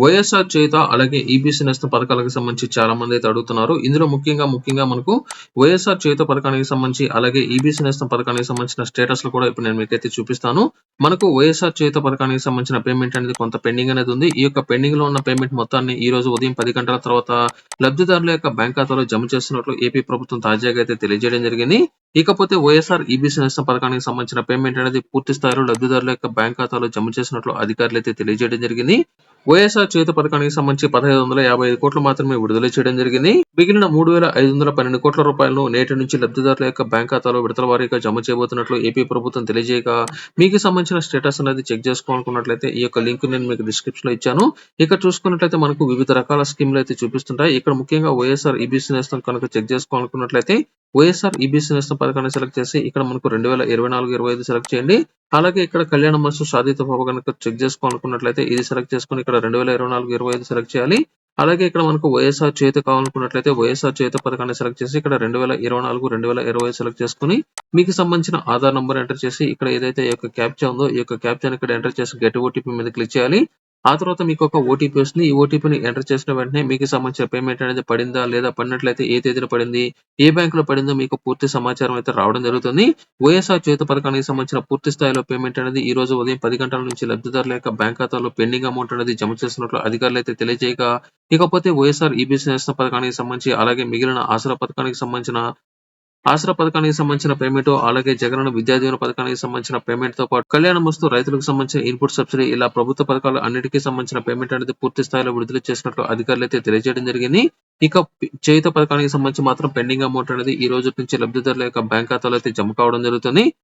వైఎస్ఆర్ చేత అలాగే ఈబీసీ నేస్తం పథకాలకు సంబంధించి చాలా మంది అయితే అడుగుతున్నారు. ఇందులో ముఖ్యంగా ముఖ్యంగా మనకు వైఎస్ఆర్ చేత పథకానికి సంబంధించి అలాగే ఈబీసీ నేస్తం పథకానికి సంబంధించిన స్టేటస్ కూడా ఇప్పుడు నేను మీకైతే చూపిస్తాను. మనకు వైఎస్ఆర్ చేత పథకానికి సంబంధించిన పేమెంట్ అనేది కొంత పెండింగ్ అనేది ఉంది. ఈ యొక్క పెండింగ్లో ఉన్న పేమెంట్ మొత్తాన్ని ఈ రోజు ఉదయం పది గంటల తర్వాత లబ్ధిదారుల యొక్క బ్యాంక్ ఖాతాలో జమ చేస్తున్నట్లు ఏపీ ప్రభుత్వం తాజాగా అయితే తెలియజేయడం జరిగింది. ఇకపోతే వైఎస్ఆర్ ఈబీసీ నేస్తం పథకానికి సంబంధించిన పేమెంట్ అనేది పూర్తి స్థాయిలో లబ్ధిదారుల యొక్క బ్యాంక్ ఖాతాలో జమ చేసినట్లు అధికారులు అయితే తెలియజేయడం జరిగింది. వైఎస్ఆర్ చేత పథకానికి సంబంధించి పదహైదు వందల యాభై ఐదు కోట్లు మాత్రమే విడుదల చేయడం జరిగింది. మిగిలిన మూడు వేల ఐదు వందల పన్నెండు కోట్ల రూపాయలను నేటి నుంచి లబ్ధిదారుల యొక్క బ్యాంక్ ఖాతాలో విడతల వారీగా జమ చేయబోతున్నట్లు ఏపీ ప్రభుత్వం తెలియజేయగా మీకు సంబంధించిన స్టేటస్ అనేది చెక్ చేసుకోవాలనుకున్నట్లయితే ఈ యొక్క లింక్ నేను మీకు డిస్క్రిప్షన్లో ఇచ్చాను. ఇక్కడ చూసుకున్నట్లయితే మనకు వివిధ రకాల స్కీమ్లు అయితే చూపిస్తుంటాయి. ఇక్కడ ముఖ్యంగా వైఎస్ఆర్ ఈబీసీ నేస్తం కనుక చెక్ చేసుకోవాలనుకున్నట్లయితే వైఎస్ఆర్ ఈబీసీ నేస్తం పథకాన్ని సెలెక్ట్ చేసి ఇక్కడ మనకు రెండు వేల ఇరవై నాలుగు ఇరవై ఐదు సెలెక్ట్ చేయండి. అలాగే ఇక్కడ కళ్యాణ మనసు సాధిత బాబు కనుక చెక్ చేసుకోవాలనుకున్నట్లయితే ఇది సెలెక్ట్ చేసుకుని ఇక్కడ రెండు వేల ఇరవై నాలుగు ఇరవై ఐదు సెలెక్ట్ చేయాలి. అలాగే ఇక్కడ మనకు వైఎస్ఆర్ చేతి కావాలనుకున్నట్లయితే వైఎస్ఆర్ చేత పథకాన్ని సెలెక్ట్ చేసి ఇక్కడ రెండు వేల ఇరవై నాలుగు రెండు వేల ఇరవై ఐదు సెలెక్ట్ చేసుకుని మీకు సంబంధించిన ఆధార్ నంబర్ ఎంటర్ చేసి ఇక్కడ ఏదైతే ఈ యొక్క క్యాప్చా ఉందో ఈ యొక్క క్యాప్చాని ఇక్కడ ఎంటర్ చేసి గెట్ ఓటీపీ మీద క్లిక్ చేయాలి. ఆ తర్వాత మీకు ఒక ఓటీపీ వస్తుంది. ఈ ఓటీపీని ఎంటర్ చేసిన వెంటనే మీకు సంబంధించిన పేమెంట్ అనేది పడిందా? లేదా పడినట్లయితే ఏ తేదీన పడింది? ఏ బ్యాంక్లో పడిందో మీకు పూర్తి సమాచారం అయితే రావడం జరుగుతుంది. వైఎస్ఆర్ చేత పథకానికి సంబంధించిన పూర్తి స్థాయిలో పేమెంట్ అనేది ఈ రోజు ఉదయం పది గంటల నుంచి లబ్ధిదారుల యొక్క బ్యాంక్ ఖాతాలో పెండింగ్ అమౌంట్ అనేది జమ చేస్తున్నట్లు అధికారులు అయితే తెలియజేయగా ఇకపోతే వైఎస్ఆర్ ఈబీసీ నేస్తం పథకానికి సంబంధించి అలాగే మిగిలిన ఆసరా పథకానికి సంబంధించిన ఆసరా పథకానికి సంబంధించిన పేమెంట్ అలాగే జగనన్న విద్యా దీవెన పథకానికి సంబంధించిన పేమెంట్తో పాటు కళ్యాణ వస్తు రైతులకు సంబంధించిన ఇన్పుట్ సబ్సిడీ ఇలా ప్రభుత్వ పథకాలు అన్నిటికీ సంబంధించిన పేమెంట్ అనేది పూర్తి స్థాయిలో విడుదల చేసినట్లు అధికారులు అయితే తెలియజేయడం జరిగింది. ఇక చేయుత పథకానికి సంబంధించి మాత్రం పెండింగ్ అమౌంట్ అనేది ఈ రోజు నుంచి లబ్ధిదారుల యొక్క బ్యాంక్ ఖాతాలో అయితే జమ కావడం జరుగుతుంది.